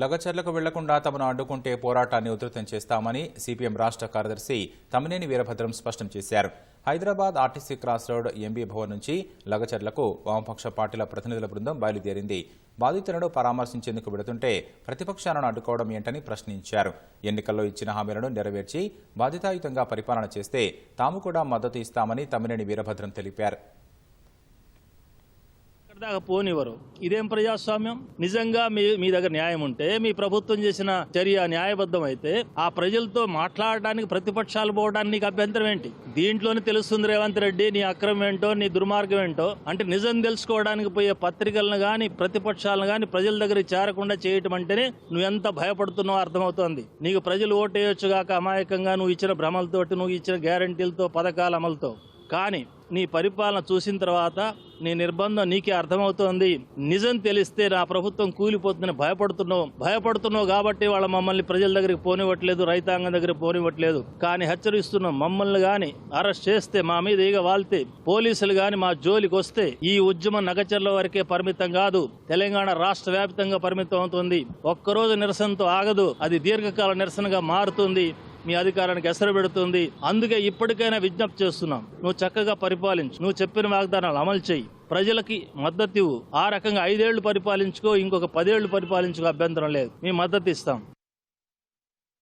లగచర్లకు వెళ్ళకుండా తమను అడ్డుకుంటే పోరాటాన్ని ఉధృతం చేస్తామని సిపిఎం రాష్ట్ర కార్యదర్శి తమ్మినేని వీరభద్రం స్పష్టం చేశారు. Hyderabad RTC cross road MB Bhavan నుంచి లగచర్లకు వామపక్ష పార్టీల ప్రతినిధుల బృందం బయలుదేరింది. బాధితులను పరామర్శించేందుకు వెడుతుంటే ప్రతిపక్షాలను అడ్డుకోవడం ఏంటని ప్రశ్నించారు. ఎన్నికల్లో ఇచ్చిన హామీలను నెరవేర్చి బాధితాయుతంగా పరిపాలన చేస్తే తాము కూడా మద్దతు ఇస్తామని తమ్మినేని వీరభద్రం తెలిపారు. ఇక్కడ దాకా పోనివ్వరు. ఇదేం ప్రజాస్వామ్యం? నిజంగా మీ మీ దగ్గర న్యాయం ఉంటే మీ ప్రభుత్వం చేసిన చర్య న్యాయబద్ధం అయితే ఆ ప్రజలతో మాట్లాడడానికి ప్రతిపక్షాలు పోవడానికి నీకు అభ్యంతరం ఏంటి? దీంట్లోనే తెలుస్తుంది రేవంత్ రెడ్డి నీ అక్రమం ఏంటో నీ దుర్మార్గం ఏంటో. అంటే నిజం తెలుసుకోవడానికి పోయే పత్రికలను కానీ ప్రతిపక్షాలను కానీ ప్రజల దగ్గర చేరకుండా చేయటం అంటేనే నువ్వు ఎంత భయపడుతున్నావో అర్థమవుతోంది. నీకు ప్రజలు ఓటేయొచ్చు కాక అమాయకంగా నువ్వు ఇచ్చిన భ్రమలతోటి నువ్వు ఇచ్చిన గ్యారంటీలతో పథకాల అమలుతో. కానీ నీ పరిపాలన చూసిన తర్వాత నీ నిర్బంధం నీకే అర్థమవుతోంది. నిజం తెలిస్తే నా ప్రభుత్వం కూలిపోతుందని భయపడుతున్నావు. భయపడుతున్నావు కాబట్టి వాళ్ళ మమ్మల్ని ప్రజల దగ్గరికి పోనివ్వట్లేదు రైతాంగం దగ్గరికి పోనివ్వట్లేదు. కానీ హెచ్చరిస్తున్నాం మమ్మల్ని గాని అరెస్ట్ చేస్తే మా మీద ఈగ వాళ్తే పోలీసులు గాని మా జోలికి వస్తే ఈ ఉద్యమం నగచర్ల వరకే పరిమితం కాదు. తెలంగాణ రాష్ట్ర వ్యాప్తంగా పరిమితం అవుతుంది. ఒక్కరోజు నిరసనతో ఆగదు అది దీర్ఘకాల నిరసనగా మారుతుంది. మీ అధికారానికి ఎసరు పెడుతుంది. అందుకే ఇప్పటికైనా విజ్ఞప్తి చేస్తున్నాం. నువ్వు చక్కగా పరిపాలించు. నువ్వు చెప్పిన వాగ్దానాలు అమలు చేయి. ప్రజలకి మద్దతు ఇవ్వు. ఆ రకంగా ఐదేళ్ళు పరిపాలించుకో ఇంకొక పదేళ్ళు పరిపాలించుకో అభ్యంతరం లేదు. మీ మద్దతు ఇస్తాం.